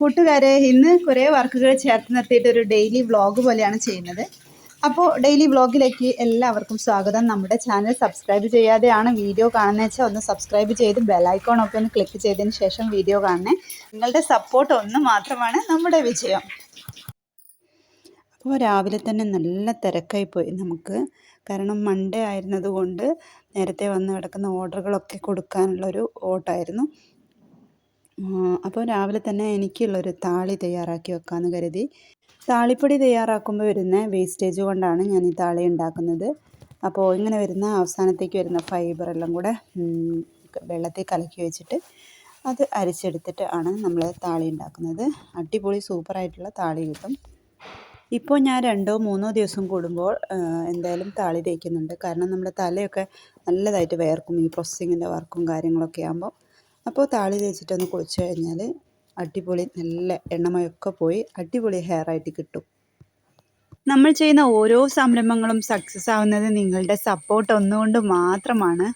കൂട്ടുകാരെ ഇന്ന് കുറേ വർക്കുകൾ ചേർത്ത് നിർത്തിയിട്ട് ഒരു ഡെയിലി വ്ളോഗ് പോലെയാണ് ചെയ്യുന്നത്. അപ്പോൾ ഡെയിലി വ്ളോഗിലേക്ക് എല്ലാവർക്കും സ്വാഗതം. നമ്മുടെ ചാനൽ സബ്സ്ക്രൈബ് ചെയ്യാതെയാണ് വീഡിയോ കാണുന്നത് വെച്ചാൽ ഒന്ന് സബ്സ്ക്രൈബ് ചെയ്ത് ബെലൈക്കോൺ ഒക്കെ ഒന്ന് ക്ലിക്ക് ചെയ്തതിന് ശേഷം വീഡിയോ കാണണേ. നിങ്ങളുടെ സപ്പോർട്ട് ഒന്ന് മാത്രമാണ് നമ്മുടെ വിജയം. അപ്പോൾ രാവിലെ തന്നെ നല്ല തിരക്കായി പോയി നമുക്ക്. കാരണം മൺഡേ ആയിരുന്നതുകൊണ്ട് നേരത്തെ വന്ന് കിടക്കുന്ന ഓർഡറുകളൊക്കെ കൊടുക്കാനുള്ളൊരു ഓട്ടമായിരുന്നു അപ്പോൾ രാവിലെ തന്നെ എനിക്കുള്ളൊരു താളി തയ്യാറാക്കി വെക്കാമെന്ന് കരുതി. താളിപ്പൊടി തയ്യാറാക്കുമ്പോൾ വരുന്ന വേസ്റ്റേജ് കൊണ്ടാണ് ഞാൻ ഈ താളി ഉണ്ടാക്കുന്നത്. അപ്പോൾ ഇങ്ങനെ വരുന്ന അവസാനത്തേക്ക് വരുന്ന ഫൈബർ എല്ലാം കൂടെ വെള്ളത്തിൽ കലക്കി വെച്ചിട്ട് അത് അരിച്ചെടുത്തിട്ട് ആണ് നമ്മൾ താളി ഉണ്ടാക്കുന്നത്. അടിപൊളി സൂപ്പറായിട്ടുള്ള താളി കിട്ടും. ഇപ്പോൾ ഞാൻ രണ്ടോ മൂന്നോ ദിവസം കൂടുമ്പോൾ എന്തായാലും താളി തേക്കുന്നുണ്ട്. കാരണം നമ്മുടെ തലയൊക്കെ നല്ലതായിട്ട് വേർക്കും ഈ പ്രോസസ്സിങ്ങിന്റെ വർക്കും കാര്യങ്ങളൊക്കെ ആകുമ്പോൾ അപ്പോൾ താളി തേച്ചിട്ടൊന്ന് കുളിച്ച് കഴിഞ്ഞാൽ അടിപൊളി നല്ല എണ്ണമയൊക്കെ പോയി അടിപൊളി ഹെയർ ആയിട്ട് കിട്ടും. നമ്മൾ ചെയ്യുന്ന ഓരോ സംരംഭങ്ങളും സക്സസ് ആവുന്നത് നിങ്ങളുടെ സപ്പോർട്ട് ഒന്നുകൊണ്ട് മാത്രമാണ്.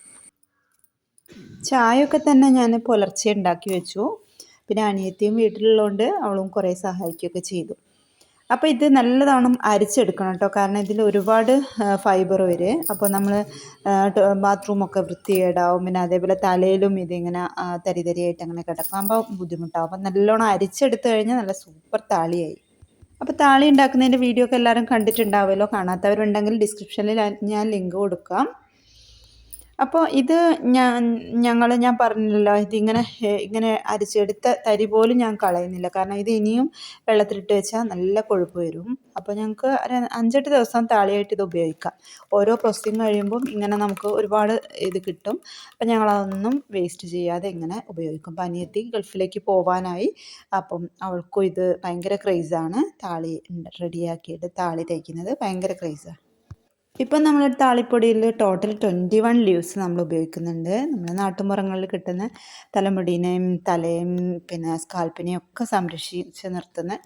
ചായയൊക്കെ തന്നെ ഞാൻ പുലർച്ചെ ഉണ്ടാക്കി വെച്ചു. പിന്നെ അനിയത്തിയും വീട്ടിലുള്ളതുകൊണ്ട് അവളും കുറേ സഹായിക്കുകയൊക്കെ ചെയ്തു. അപ്പോൾ ഇത് നല്ലതാണ് അരിച്ചെടുക്കണം കേട്ടോ. കാരണം ഇതിൽ ഒരുപാട് ഫൈബർ വരും. അപ്പോൾ നമ്മൾ ബാത്റൂമൊക്കെ വൃത്തികേടാവും. പിന്നെ അതേപോലെ തലയിലും ഇതിങ്ങനെ തരി തരിയായിട്ട് അങ്ങനെ കിടക്കുമ്പോൾ ബുദ്ധിമുട്ടാവും. അപ്പോൾ നല്ലോണം അരിച്ചെടുത്ത് കഴിഞ്ഞാൽ നല്ല സൂപ്പർ താളിയായി. അപ്പോൾ താളി ഉണ്ടാക്കുന്നതിന്റെ വീഡിയോ ഒക്കെ എല്ലാവരും കണ്ടിട്ടുണ്ടാവുമല്ലോ. കാണാത്തവരുണ്ടെങ്കിൽ ഡിസ്ക്രിപ്ഷനിൽ ഞാൻ ലിങ്ക് കൊടുക്കാം. അപ്പോൾ ഇത് ഞാൻ ഞങ്ങൾ ഞാൻ പറഞ്ഞില്ലല്ലോ ഇതിങ്ങനെ ഇങ്ങനെ അരിച്ചെടുത്ത തരി പോലും ഞാൻ കളയുന്നില്ല. കാരണം ഇത് ഇനിയും വെള്ളത്തിലിട്ട് വെച്ചാൽ നല്ല കൊഴുപ്പ് വരും. അപ്പോൾ ഞങ്ങൾക്ക് ഒരു അഞ്ചെട്ട് ദിവസം താളിയായിട്ട് ഇത് ഉപയോഗിക്കാം. ഓരോ പ്രോസസ്സിങ് കഴിയുമ്പം ഇങ്ങനെ നമുക്ക് ഒരുപാട് ഇത് കിട്ടും. അപ്പം ഞങ്ങളതൊന്നും വേസ്റ്റ് ചെയ്യാതെ ഇങ്ങനെ ഉപയോഗിക്കും. പനിയെത്തി ഗൾഫിലേക്ക് പോവാനായി. അപ്പം അവൾക്കും ഇത് ഭയങ്കര ക്രേസാണ് താളി റെഡിയാക്കിയിട്ട് താളി തയ്ക്കുന്നത് ഭയങ്കര ക്രേസാണ് ഇപ്പം നമ്മൾ താളിപ്പൊടിയിൽ ടോട്ടൽ ട്വന്റി വൺ ലീവ്സ് നമ്മൾ ഉപയോഗിക്കുന്നുണ്ട്. നമ്മുടെ നാട്ടുമ്പുറങ്ങളിൽ കിട്ടുന്ന തലമുടീനെയും തലയും പിന്നെ സ്കാൽപ്പിനെയും ഒക്കെ സംരക്ഷിച്ച് നിർത്തുന്ന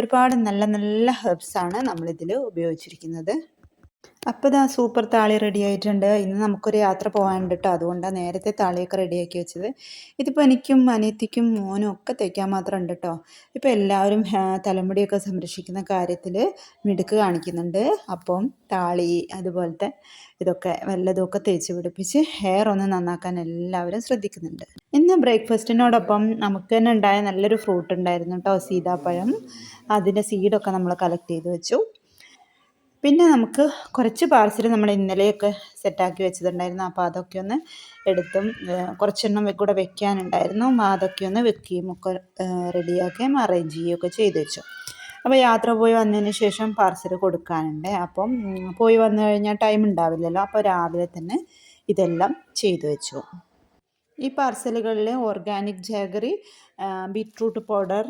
ഒരുപാട് നല്ല നല്ല ഹെർബ്സാണ് നമ്മളിതിൽ ഉപയോഗിച്ചിരിക്കുന്നത്. അപ്പോൾ ഇതാ സൂപ്പർ താളി റെഡി ആയിട്ടുണ്ട്. ഇന്ന് നമുക്കൊരു യാത്ര പോകാനുണ്ട് കേട്ടോ അതുകൊണ്ടാണ് നേരത്തെ താളിയൊക്കെ റെഡിയാക്കി വെച്ചത്. ഇതിപ്പോൾ എനിക്കും അനിയത്തിക്കും മോനും ഒക്കെ തയ്ക്കാൻ മാത്രം ഉണ്ട് കേട്ടോ ഇപ്പോൾ എല്ലാവരും തലമുടിയൊക്കെ സംരക്ഷിക്കുന്ന കാര്യത്തിൽ മിടുക്ക് കാണിക്കുന്നുണ്ട്. അപ്പം താളി അതുപോലത്തെ ഇതൊക്കെ വല്ലതുമൊക്കെ തേച്ച് പിടിപ്പിച്ച് ഹെയർ ഒന്ന് നന്നാക്കാൻ എല്ലാവരും ശ്രദ്ധിക്കുന്നുണ്ട്. ഇന്ന് ബ്രേക്ക്ഫാസ്റ്റിനോടൊപ്പം നമുക്ക് തന്നെ ഉണ്ടായ നല്ലൊരു ഫ്രൂട്ട് ഉണ്ടായിരുന്നു കേട്ടോ സീതാപ്പഴം. അതിന്റെ സീഡൊക്കെ നമ്മൾ കളക്ട് ചെയ്ത് വെച്ചു. പിന്നെ നമുക്ക് കുറച്ച് പാർസൽ നമ്മൾ ഇന്നലെയൊക്കെ സെറ്റാക്കി വെച്ചിട്ടുണ്ടായിരുന്നു അപ്പോൾ അതൊക്കെ ഒന്ന് എടുത്തും കുറച്ചെണ്ണം കൂടെ വെക്കാനുണ്ടായിരുന്നു. അതൊക്കെ ഒന്ന് വെക്കുകയും ഒക്കെ റെഡിയാക്കുകയും അറേഞ്ച് ചെയ്യുകയൊക്കെ ചെയ്തു വെച്ചു. അപ്പോൾ യാത്ര പോയി വന്നതിന് ശേഷം പാർസൽ കൊടുക്കാനുണ്ട്. അപ്പം പോയി വന്നു കഴിഞ്ഞാൽ ടൈം ഉണ്ടാവില്ലല്ലോ. അപ്പോൾ രാവിലെ തന്നെ ഇതെല്ലാം ചെയ്തു വെച്ചു. ഈ പാർസലുകളിൽ organic jaggery beetroot powder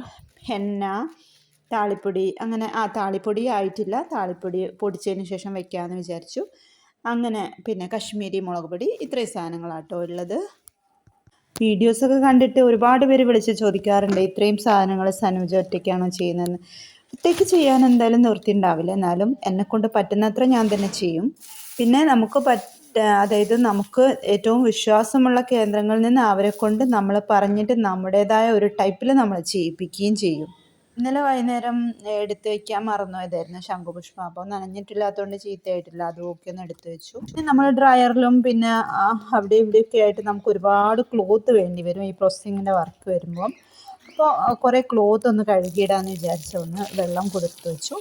henna താളിപ്പൊടി അങ്ങനെ ആ താളിപ്പൊടി ആയിട്ടില്ല. താളിപ്പൊടി പൊടിച്ചതിന് ശേഷം വെക്കാമെന്ന് വിചാരിച്ചു. അങ്ങനെ പിന്നെ കശ്മീരി മുളക് പൊടി ഇത്രയും സാധനങ്ങളാട്ടോ ഉള്ളത്. വീഡിയോസൊക്കെ കണ്ടിട്ട് ഒരുപാട് പേര് വിളിച്ച് ചോദിക്കാറുണ്ട് ഇത്രയും സാധനങ്ങൾ സനുജ ഒറ്റയ്ക്കാണോ ചെയ്യുന്നതെന്ന്. ഒറ്റയ്ക്ക് ചെയ്യാൻ എന്തായാലും നിർത്തി ഉണ്ടാവില്ല. എന്നാലും എന്നെക്കൊണ്ട് പറ്റുന്നത്ര ഞാൻ തന്നെ ചെയ്യും. പിന്നെ നമുക്ക് പറ്റ അതായത് നമുക്ക് ഏറ്റവും വിശ്വാസമുള്ള കേന്ദ്രങ്ങളിൽ നിന്ന് അവരെ കൊണ്ട് നമ്മൾ പറഞ്ഞിട്ട് നമ്മുടേതായ ഒരു ടൈപ്പിൽ നമ്മൾ ചെയ്യിപ്പിക്കുകയും ചെയ്യും. ഇന്നലെ വൈകുന്നേരം എടുത്തു വെക്കാൻ മറന്നുപോയതായിരുന്നു ശംഖുപുഷ്പം. അപ്പോൾ നനഞ്ഞിട്ടില്ലാത്തതുകൊണ്ട് ചീത്തയായിട്ടില്ല. അത് ഓക്കെ ഒന്ന് എടുത്തു വെച്ചു. പിന്നെ നമ്മൾ ഡ്രയറിലും പിന്നെ അവിടെ ഇവിടെ ഒക്കെ ആയിട്ട് നമുക്ക് ഒരുപാട് ക്ലോത്ത് വേണ്ടി വരും. ഈ പ്രോസസ്സിങ്ങിന്റെ വർക്ക് വരുമ്പോൾ അപ്പോൾ കുറേ ക്ലോത്ത് ഒന്ന് കഴുകിയിടാമെന്ന് വിചാരിച്ചു. ഒന്ന് വെള്ളം കുതിർത്ത് വെച്ചു.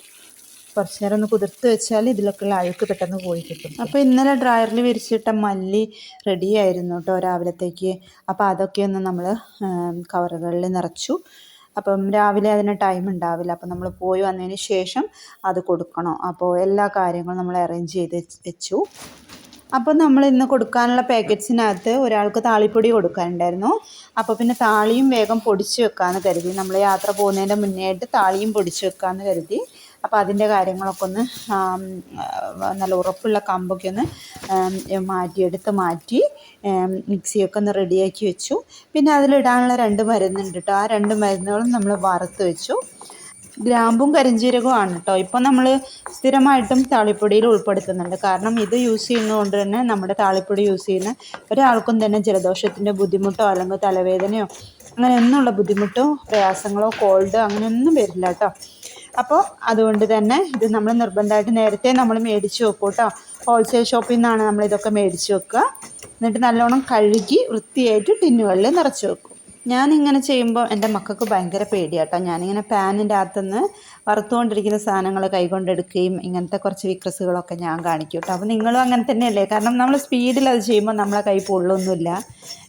കുറച്ച് നേരം ഒന്ന് കുതിർത്ത് വെച്ചാൽ ഇതിലൊക്കെയുള്ള അഴുക്ക് പെട്ടെന്ന് പോയി കിട്ടും. അപ്പോൾ ഇന്നലെ ഡ്രയറിൽ വിരിച്ചിട്ട മല്ലി റെഡി ആയിരുന്നു കേട്ടോ രാവിലത്തേക്ക്. അപ്പോൾ അതൊക്കെ ഒന്ന് നമ്മൾ കവറുകളിൽ നിറച്ചു. അപ്പം രാവിലെ അതിന് ടൈം ഉണ്ടാവില്ല. അപ്പം നമ്മൾ പോയി വന്നതിന് ശേഷം അത് കൊടുക്കണം. അപ്പോൾ എല്ലാ കാര്യങ്ങളും നമ്മൾ അറേഞ്ച് ചെയ്ത് വെച്ചു അപ്പോൾ നമ്മൾ ഇന്ന് കൊടുക്കാനുള്ള പാക്കറ്റ്സിനകത്ത് ഒരാൾക്ക് താളിപ്പൊടി കൊടുക്കാനുണ്ടായിരുന്നു. അപ്പോൾ പിന്നെ താളിയും വേഗം പൊടിച്ച് വെക്കാമെന്ന് കരുതി. നമ്മൾ യാത്ര പോകുന്നതിന്റെ മുന്നേ ആയിട്ട് താളിയും പൊടിച്ച് വെക്കാമെന്ന് കരുതി. അപ്പോൾ അതിന്റെ കാര്യങ്ങളൊക്കെ ഒന്ന് നല്ല ഉറപ്പുള്ള കമ്പൊക്കെ ഒന്ന് മാറ്റിയെടുത്ത് മാറ്റി മിക്സിയൊക്കെ ഒന്ന് റെഡിയാക്കി വെച്ചു. പിന്നെ അതിലിടാനുള്ള രണ്ട് മരുന്നുണ്ട് കേട്ടോ ആ രണ്ട് മരുന്നുകളും നമ്മൾ വറുത്ത് വെച്ചു. ഗ്രാമ്പും കരിഞ്ചീരകവും ആണ് കേട്ടോ ഇപ്പോൾ നമ്മൾ സ്ഥിരമായിട്ടും താളിപ്പൊടിയിൽ ഉൾപ്പെടുത്തുന്നുണ്ട്. കാരണം ഇത് യൂസ് ചെയ്യുന്നതുകൊണ്ട് തന്നെ നമ്മുടെ താളിപ്പൊടി യൂസ് ചെയ്യുന്ന ഒരാൾക്കും തന്നെ ജലദോഷത്തിന്റെ ബുദ്ധിമുട്ടോ അല്ലെങ്കിൽ തലവേദനയോ അങ്ങനെ ഒന്നുമുള്ള ബുദ്ധിമുട്ടോ പ്രയാസങ്ങളോ കോൾഡോ അങ്ങനെയൊന്നും വരില്ല കേട്ടോ അപ്പോൾ അതുകൊണ്ട് തന്നെ ഇത് നമ്മൾ നിർബന്ധമായിട്ട് നേരത്തെ നമ്മൾ മേടിച്ച് വെക്കും കേട്ടോ ഹോൾസെയിൽ ഷോപ്പിൽ നിന്നാണ് നമ്മൾ ഇതൊക്കെ മേടിച്ച് വെക്കുക. എന്നിട്ട് നല്ലോണം കഴുകി വൃത്തിയായിട്ട് ടിന്നുകളിൽ നിറച്ച് വെക്കും. ഞാനിങ്ങനെ ചെയ്യുമ്പോൾ എന്റെ മക്കൾക്ക് ഭയങ്കര പേടിയാട്ടോ. ഞാനിങ്ങനെ പാനിന്റെ അകത്തുനിന്ന് വറുത്തുകൊണ്ടിരിക്കുന്ന സാധനങ്ങൾ കൈകൊണ്ടെടുക്കുകയും ഇങ്ങനത്തെ കുറച്ച് വിക്രസുകളൊക്കെ ഞാൻ കാണിക്കും കേട്ടോ. അപ്പോൾ നിങ്ങളും അങ്ങനെ തന്നെയല്ലേ? കാരണം നമ്മൾ സ്പീഡിൽ അത് ചെയ്യുമ്പോൾ നമ്മളെ കൈ പൊള്ളൊന്നുമില്ല.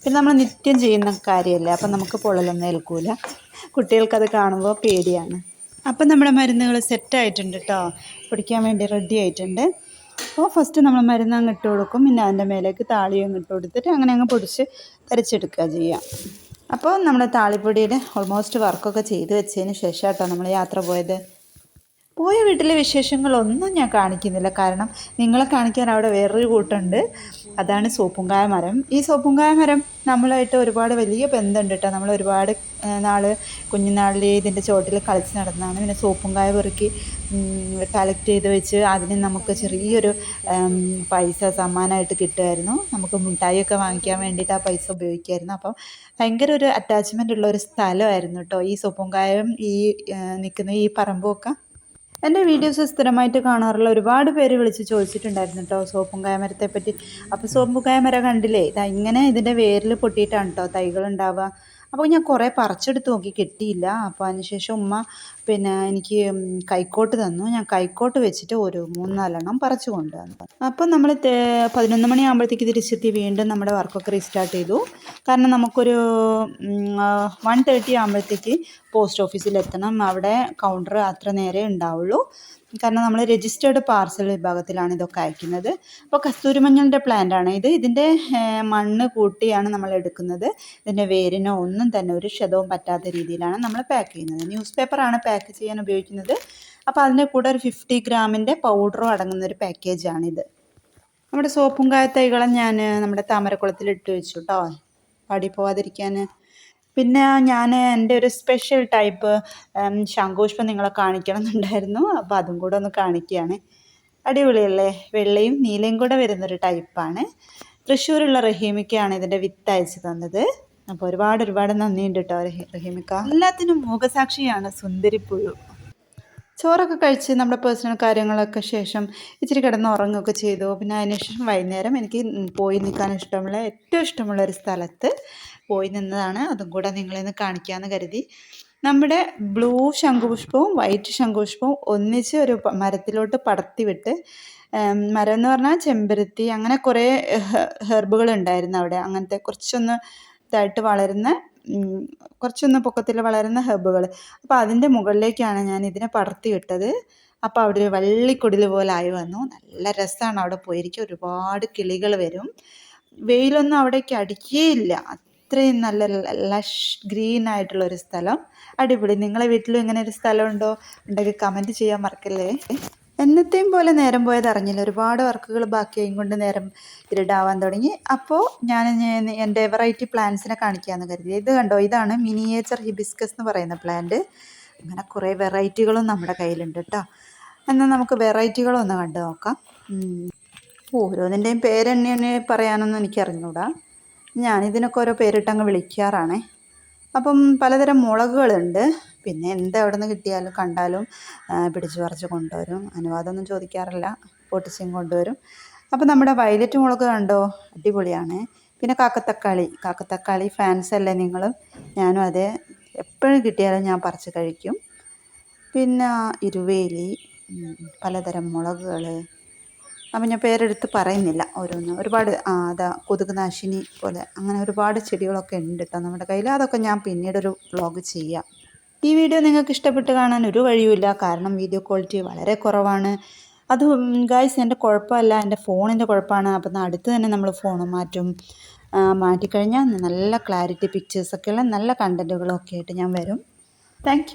പിന്നെ നമ്മൾ നിത്യം ചെയ്യുന്ന കാര്യമല്ലേ? അപ്പം നമുക്ക് പൊള്ളലൊന്നും ഏൽക്കൂല. കുട്ടികൾക്കത് കാണുമ്പോൾ പേടിയാണ്. അപ്പം നമ്മുടെ മരുന്നുകൾ സെറ്റായിട്ടുണ്ട് കേട്ടോ പിടിക്കാൻ വേണ്ടി റെഡി ആയിട്ടുണ്ട്. അപ്പോൾ ഫസ്റ്റ് നമ്മൾ മരുന്ന് അങ്ങ് ഇട്ട് കൊടുക്കും. പിന്നെ അതിന്റെ മേലേക്ക് താളിയും ഇട്ട് കൊടുത്തിട്ട് അങ്ങനെ അങ്ങ് പൊടിച്ച് തരച്ചെടുക്കുക ചെയ്യാം അപ്പോൾ നമ്മുടെ താളിപ്പൊടിയുടെ ഓൾമോസ്റ്റ് വർക്കൊക്കെ ചെയ്ത് വെച്ചതിന് ശേഷം കേട്ടോ നമ്മൾ യാത്ര പോയത്. പോയ വീട്ടിലെ വിശേഷങ്ങളൊന്നും ഞാൻ കാണിക്കുന്നില്ല. കാരണം നിങ്ങളെ കാണിക്കാൻ അവിടെ വേറൊരു കൂട്ടുണ്ട്. അതാണ് സോപ്പുങ്കായ മരം. ഈ സോപ്പുങ്കായ മരം നമ്മളായിട്ട് ഒരുപാട് വലിയ ബന്ധമുണ്ട് കേട്ടോ. നമ്മൾ ഒരുപാട് നാൾ കുഞ്ഞുനാളിൽ ഇതിന്റെ ചോട്ടിൽ കളിച്ച് നടന്നതാണ് പിന്നെ സോപ്പുങ്കായ പെറുക്കി കളക്ട് ചെയ്ത് വെച്ച് അതിന് നമുക്ക് ചെറിയൊരു പൈസ സമ്മാനമായിട്ട് കിട്ടുമായിരുന്നു. നമുക്ക് മിഠായിയൊക്കെ വാങ്ങിക്കാൻ വേണ്ടിയിട്ട് ആ പൈസ ഉപയോഗിക്കുമായിരുന്നു. അപ്പം ഭയങ്കര ഒരു അറ്റാച്ച്മെന്റ് ഉള്ള ഒരു സ്ഥലമായിരുന്നു കേട്ടോ ഈ സോപ്പുങ്കായം ഈ നിൽക്കുന്ന ഈ പറമ്പുമൊക്കെ എന്റെ വീഡിയോസ് സ്ഥിരമായിട്ട് കാണാറുള്ള ഒരുപാട് പേര് വിളിച്ച് ചോദിച്ചിട്ടുണ്ടായിരുന്നു കേട്ടോ സോപ്പും കായമരത്തെ പറ്റി. അപ്പോൾ സോപ്പും കായമരം കണ്ടില്ലേ? ഇതാ ഇങ്ങനെ ഇതിന്റെ വേരിൽ പൊട്ടിയിട്ടാണ് കേട്ടോ തൈകൾ ഉണ്ടാവുക. അപ്പോൾ ഞാൻ കുറേ പറിച്ചെടുത്ത് നോക്കി കിട്ടിയില്ല. അപ്പോൾ അതിനുശേഷം ഉമ്മ പിന്നെ എനിക്ക് കൈക്കോട്ട് തന്നു. ഞാൻ കൈക്കോട്ട് വെച്ചിട്ട് ഒരു മൂന്നാലെണ്ണം പറിച്ചു കൊണ്ടുവന്നു. അപ്പം നമ്മൾ പതിനൊന്ന് മണിയാകുമ്പോഴത്തേക്ക് തിരിച്ചെത്തി വീണ്ടും നമ്മുടെ വർക്കൊക്കെ റീസ്റ്റാർട്ട് ചെയ്തു. കാരണം നമുക്കൊരു വൺ തേർട്ടി ആകുമ്പോഴത്തേക്ക് പോസ്റ്റ് ഓഫീസിൽ എത്തണം. അവിടെ കൗണ്ടർ അത്ര നേരെ ഉണ്ടാവുള്ളൂ. കാരണം നമ്മൾ രജിസ്റ്റേർഡ് പാർസൽ വിഭാഗത്തിലാണ് ഇതൊക്കെ അയക്കുന്നത്. അപ്പോൾ കസ്തൂരിമഞ്ഞളിന്റെ പ്ലാന്റ് ആണ് ഇത്. ഇതിന്റെ മണ്ണ് കൂട്ടിയാണ് നമ്മൾ എടുക്കുന്നത്. ഇതിന്റെ വേരിനോ ഒന്നും തന്നെ ഒരു ക്ഷതവും പറ്റാത്ത രീതിയിലാണ് നമ്മൾ പാക്ക് ചെയ്യുന്നത്. ന്യൂസ് പേപ്പറാണ് പാക്ക് ചെയ്യാൻ ഉപയോഗിക്കുന്നത്. അപ്പോൾ അതിന്റെ കൂടെ ഒരു ഫിഫ്റ്റി ഗ്രാമിന്റെ പൗഡറും അടങ്ങുന്ന ഒരു പാക്കേജാണിത് നമ്മുടെ സോപ്പും കായത്തൈകളും ഞാൻ നമ്മുടെ താമരക്കുളത്തിൽ ഇട്ട് വെച്ചു കേട്ടോ പാടി പോവാതിരിക്കാൻ പിന്നെ ഞാൻ എന്റെ ഒരു സ്പെഷ്യൽ ടൈപ്പ് ശംഖുപുഷ്പം നിങ്ങളെ കാണിക്കണം എന്നുണ്ടായിരുന്നു അപ്പോൾ അതും കൂടെ ഒന്ന് കാണിക്കുകയാണ്. അടിപൊളിയല്ലേ? വെള്ളയും നീലയും കൂടെ വരുന്നൊരു ടൈപ്പാണ് തൃശ്ശൂരുള്ള റഹീമിക്കാണ് ഇതിന്റെ വിത്ത് അയച്ചു തന്നത്. അപ്പോൾ ഒരുപാട് ഒരുപാട് നന്ദിയുണ്ട് കേട്ടോ റഹീമിക്ക. എല്ലാത്തിനും മുഖസാക്ഷിയാണ് സുന്ദരിപ്പുഴു ചോറൊക്കെ കഴിച്ച് നമ്മുടെ പേഴ്സണൽ കാര്യങ്ങളൊക്കെ ശേഷം ഇച്ചിരി കിടന്ന് ഉറങ്ങുകയൊക്കെ ചെയ്തു. പിന്നെ അതിനുശേഷം വൈകുന്നേരം എനിക്ക് പോയി നിൽക്കാൻ ഇഷ്ടമുള്ള ഏറ്റവും ഇഷ്ടമുള്ള ഒരു സ്ഥലത്ത് പോയി നിന്നതാണ്. അതും കൂടെ നിങ്ങളെന്ന് കാണിക്കാമെന്ന് കരുതി. നമ്മുടെ ബ്ലൂ ശംഖുപുഷ്പവും വൈറ്റ് ശംഖുപുഷ്പവും ഒന്നിച്ച് ഒരു മരത്തിലോട്ട് പടർത്തി വിട്ട് മരം എന്ന് പറഞ്ഞാൽ ചെമ്പരത്തി അങ്ങനെ കുറേ ഹെർബുകൾ ഉണ്ടായിരുന്നു അവിടെ. അങ്ങനത്തെ കുറച്ചൊന്ന് ഇതായിട്ട് വളരുന്ന കുറച്ചൊന്ന് പൊക്കത്തിൽ വളരുന്ന ഹെർബുകൾ. അപ്പോൾ അതിന്റെ മുകളിലേക്കാണ് ഞാൻ ഇതിനെ പടർത്തി വിട്ടത് അപ്പോൾ അവിടെ ഒരു വള്ളിക്കൊടിൽ പോലെ ആയി വന്നു. നല്ല രസമാണ് അവിടെ പോയിരിക്കും ഒരുപാട് കിളികൾ വരും. വെയിലൊന്നും അവിടേക്ക് അടിക്കുകയില്ല അത്രയും നല്ല ലഷ് ഗ്രീൻ ആയിട്ടുള്ള ഒരു സ്ഥലം. അടിപൊളി. നിങ്ങളെ വീട്ടിലും ഇങ്ങനെ ഒരു സ്ഥലമുണ്ടോ ഉണ്ടെങ്കിൽ കമന്റ് ചെയ്യാൻ മറക്കല്ലേ? എന്നത്തെയും പോലെ നേരം പോയത് അറിഞ്ഞില്ല. ഒരുപാട് വർക്കുകൾ ബാക്കിയായും കൊണ്ട് നേരം ഇരുടാവാൻ തുടങ്ങി. അപ്പോൾ ഞാൻ എന്റെ വെറൈറ്റി പ്ലാന്റ്സിനെ കാണിക്കാമെന്ന് കരുതി. ഇത് കണ്ടോ? ഇതാണ് മിനിയേച്ചർ ഹിബിസ്കസ് എന്ന് പറയുന്ന പ്ലാന്റ്. അങ്ങനെ കുറേ വെറൈറ്റികളും നമ്മുടെ കയ്യിലുണ്ട് കേട്ടോ. എന്നാൽ നമുക്ക് വെറൈറ്റികളൊന്ന് കണ്ടു നോക്കാം. ഓരോന്നിന്റെയും പേരെന്നെ പറയാനൊന്നും എനിക്കറിഞ്ഞൂടാ. ഞാനിതിനൊക്കെ ഓരോ പേരിട്ടങ്ങ് വിളിക്കാറാണേ. അപ്പം പലതരം മുളകുകളുണ്ട്. പിന്നെ എന്ത് എവിടെ നിന്ന് കിട്ടിയാലും കണ്ടാലും പിടിച്ചു പറിച്ച് കൊണ്ടുവരും. അനുവാദമൊന്നും ചോദിക്കാറില്ല. പൊട്ടിച്ചും കൊണ്ടുവരും. അപ്പം നമ്മുടെ വയലറ്റ് മുളക് കണ്ടോ? അടിപൊളിയാണ്. പിന്നെ കാക്കത്തക്കാളി. കാക്കത്തക്കാളി ഫാൻസ് അല്ലേ നിങ്ങൾ ഞാനും അതെ. എപ്പോഴും കിട്ടിയാലും ഞാൻ പറിച്ച് കഴിക്കും. പിന്നെ ഇരുവേലി പലതരം മുളകുകൾ അപ്പം ഞാൻ പേരെടുത്ത് പറയുന്നില്ല ഓരോന്ന്. ഒരുപാട് അതാ കൊതുക് നാശിനി പോലെ അങ്ങനെ ഒരുപാട് ചെടികളൊക്കെ ഉണ്ട് കേട്ടോ നമ്മുടെ കയ്യിൽ അതൊക്കെ ഞാൻ പിന്നീടൊരു വ്ളോഗ് ചെയ്യാം. ഈ വീഡിയോ നിങ്ങൾക്ക് ഇഷ്ടപ്പെട്ട് കാണാൻ ഒരു വഴിയുമില്ല. കാരണം വീഡിയോ ക്വാളിറ്റി വളരെ കുറവാണ്. അത് ഗായ്സ് എന്റെ കുഴപ്പമല്ല. എന്റെ ഫോണിന്റെ കുഴപ്പമാണ്. അപ്പം അടുത്ത് തന്നെ നമ്മൾ ഫോൺ മാറ്റും. മാറ്റിക്കഴിഞ്ഞാൽ നല്ല ക്ലാരിറ്റി പിക്ചേഴ്സൊക്കെയുള്ള നല്ല കണ്ടന്റുകളൊക്കെ ആയിട്ട് ഞാൻ വരും. താങ്ക്